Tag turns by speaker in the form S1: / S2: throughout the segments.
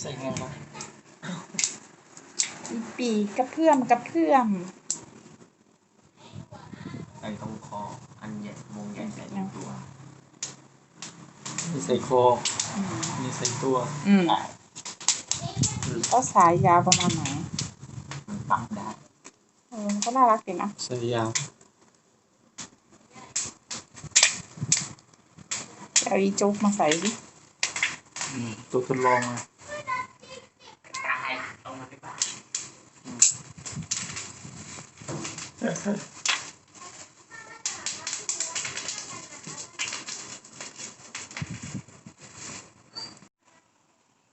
S1: ใส่ไงวะ
S2: อีปีกกระเพื่อมกระเพื่อม
S3: ใส่ตรงคอ อันใหญ่วงใหญ่ใส่ตรงตัว
S1: มีใส่คอมีใส่ตัว
S2: อืมก็สายยาวประมาณไหน
S3: มันปรับได้
S2: เออก็น่ารักดีนะ
S1: ใส่ยาว
S2: เอาอีโจ๊กมาใส่ดิ
S1: อืม ตัวทดลองมา
S3: กายเอามาดีกว่า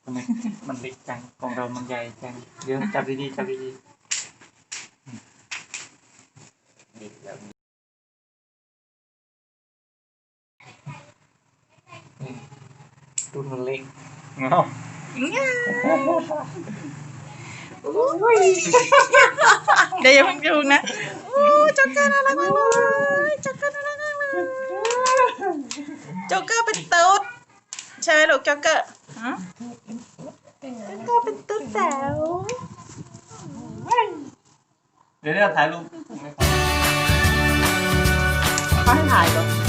S1: ทำไมมันเล็กจัง ของเรามันใหญ่จัง เดี๋ยวจับดีๆจับดี
S3: ดิบแล้ว
S1: ๆอืม ตัวมันเล็กเงา
S2: เดี๋ยวอย่าเพิ่งดูนะโอ้จ็อกเกอร์น่ารักมากเลยจ็อกเกอร์น่ารักมากเลยจ็อกเกอร์เป็นตุ๊ดใช่ไหมลูกจ็อกเกอร์ฮะจ็อกเกอร์เป็นตุ๊ดแจ๋ว
S1: เดี๋ยวเราถ่ายรูป
S2: เขาให้ถ่ายก่อน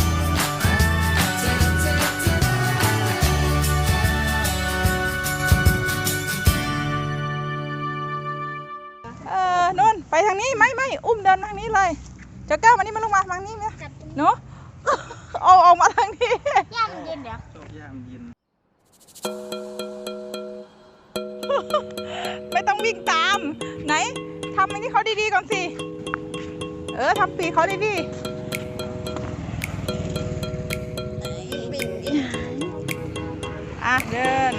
S2: ไปทางนี้ไม่ไม่อุ้มเดินทางนี้เลยจ็อกเกอร์มานี่มาลงมาทางนี้เนี่ยเนาะเอาออกมาทางนี้
S4: ย่ามันเย็นเดี๋ยว
S1: ชอบย่ามเย็น
S2: ไม่ต้องวิ่งตาม ไหนทำอันนี้เขาดีๆก่อนสิเออทำปีกเขาดีๆอะเดิน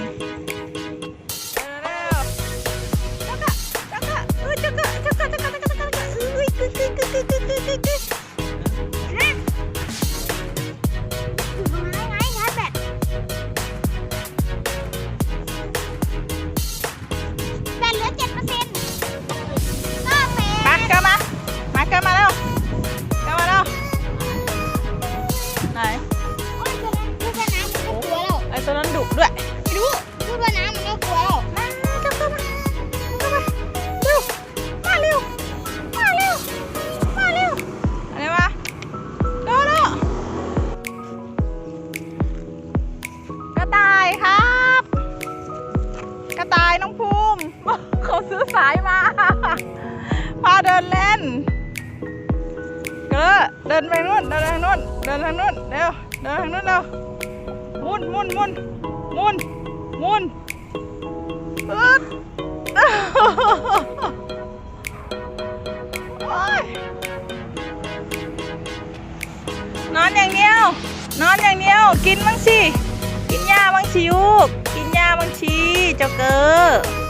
S4: ไหน
S2: ไอ้
S4: ตัวนั้น
S2: ดุด้วยายน้องภูมิเขาซื้อสายมา พาเดินเล่น เดินไปนู่นเดินทางนู่นเดินทางนู่นเร็วเดินทางนู่นเร็วหมุนหมุนหมุนหมุนหมุนอึดนอนอย่างเดียวนอนอย่างเดียว กินบ้างสิ กินหญ้าบ้างสิลูกกินหญ้าบ้างสิเจ้าเกอ